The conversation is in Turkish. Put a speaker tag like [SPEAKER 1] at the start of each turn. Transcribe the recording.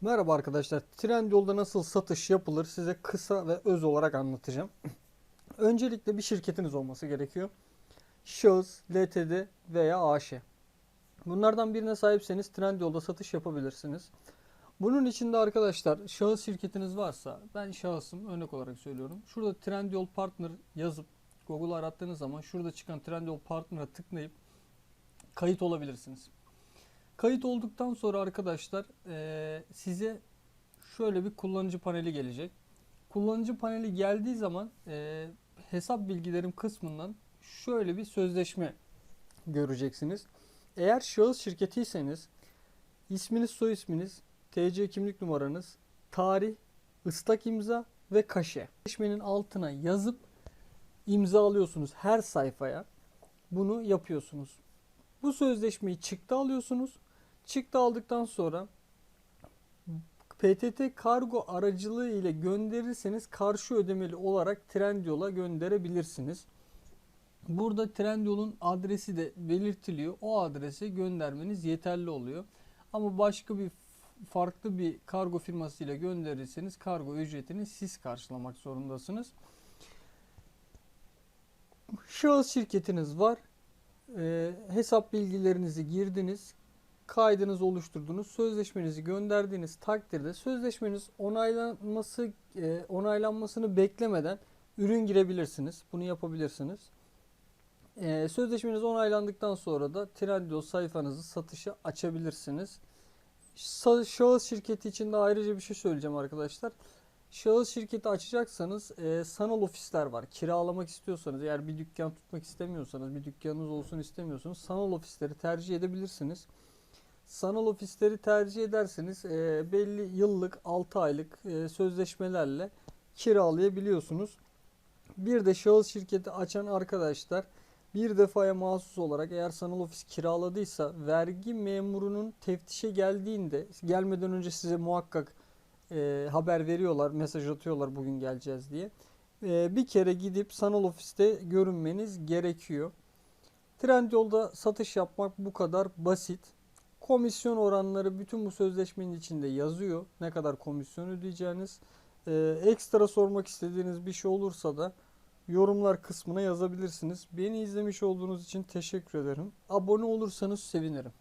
[SPEAKER 1] Merhaba arkadaşlar. Trendyol'da nasıl satış yapılır size kısa ve öz olarak anlatacağım. Öncelikle bir şirketiniz olması gerekiyor. Şahıs, LTD veya AŞ. Bunlardan birine sahipseniz Trendyol'da satış yapabilirsiniz. Bunun için de arkadaşlar şahıs şirketiniz varsa ben şahısım örnek olarak söylüyorum. Şurada Trendyol Partner yazıp Google arattığınız zaman şurada çıkan Trendyol Partner'a tıklayıp kayıt olabilirsiniz. Kayıt olduktan sonra arkadaşlar eee, size şöyle bir kullanıcı paneli gelecek. Kullanıcı paneli geldiği zaman eee, hesap bilgilerim kısmından şöyle bir sözleşme göreceksiniz. Eğer şahıs şirketiyseniz isminiz, soy isminiz, TC kimlik numaranız, tarih, ıslak imza ve kaşe. Sözleşmenin altına yazıp imzalıyorsunuz her sayfaya. Bunu yapıyorsunuz. Bu sözleşmeyi çıktı alıyorsunuz. Çıktı aldıktan sonra PTT kargo aracılığı ile gönderirseniz karşı ödemeli olarak Trendyol'a gönderebilirsiniz. Burada Trendyol'un adresi de belirtiliyor. O adrese göndermeniz yeterli oluyor. Ama başka bir farklı bir kargo firmasıyla gönderirseniz kargo ücretini siz karşılamak zorundasınız. Şahıs şirketiniz var. Ee, hesap bilgilerinizi girdiniz. Kaydınızı oluşturdunuz. Sözleşmenizi gönderdiğiniz takdirde sözleşmeniz onaylanması e, onaylanmasını beklemeden ürün girebilirsiniz. Bunu yapabilirsiniz. Ee, sözleşmeniz onaylandıktan sonra da Trendyol sayfanızı satışa açabilirsiniz. Şahıs şirketi için de ayrıca bir şey söyleyeceğim arkadaşlar. Şahıs şirketi açacaksanız e, sanal ofisler var. Kiralamak istiyorsanız eğer bir dükkan tutmak istemiyorsanız, bir dükkanınız olsun istemiyorsanız sanal ofisleri tercih edebilirsiniz. Sanal ofisleri tercih ederseniz e, belli yıllık 6 aylık e, sözleşmelerle kiralayabiliyorsunuz. Bir de şahıs şirketi açan arkadaşlar bir defaya mahsus olarak eğer sanal ofis kiraladıysa vergi memurunun teftişe geldiğinde gelmeden önce size muhakkak e, haber veriyorlar, mesaj atıyorlar bugün geleceğiz diye. E, bir kere gidip sanal ofiste görünmeniz gerekiyor. Trendyol'da satış yapmak bu kadar basit. Komisyon oranları bütün bu sözleşmenin içinde yazıyor. Ne kadar komisyon ödeyeceğiniz. E, ekstra sormak istediğiniz bir şey olursa da yorumlar kısmına yazabilirsiniz. Beni izlemiş olduğunuz için teşekkür ederim. Abone olursanız sevinirim.